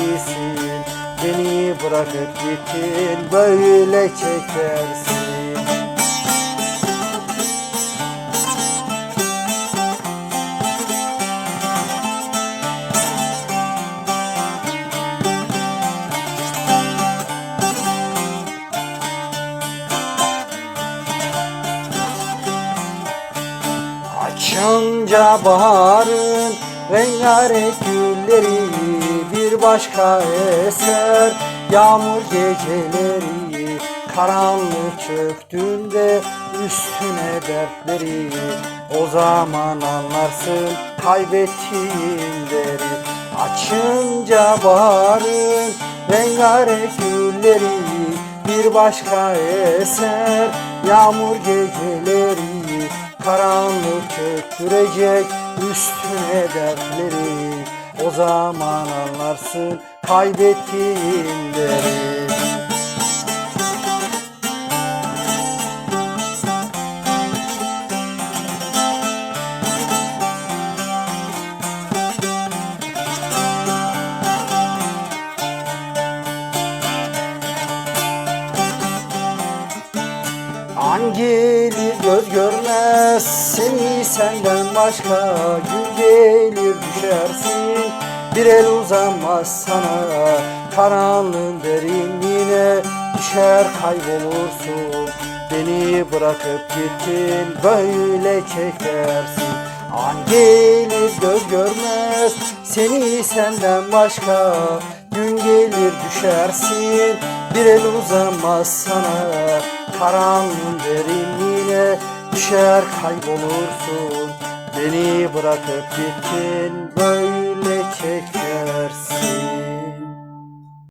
gibisin Beni bırakıp gittin böyle çekersin. Açınca baharın rengarenk gülleri bir başka eser. Yağmur geceleri karanlık çöktüğünde üstüne dertleri O zaman anlarsın. Kaybettiğin deri Açınca baharın rengarenk gülleri bir başka eser. Yağmur geceleri Karanlık çöktürecek üstüne dertleri O zaman anlarsın kaybettiğin deri. An gelir seni senden başka Gün gelir düşersin. Bir el uzanmaz sana Karanlığın derinliğine düşer kaybolursun. Beni bırakıp gittin böyle çekersin. An gelir göz görmez seni senden başka gün gelir düşersin. Bir el uzanmaz sana. Karanlığın derinliğine düşer kaybolursun. Beni bırakıp gittin böyle kek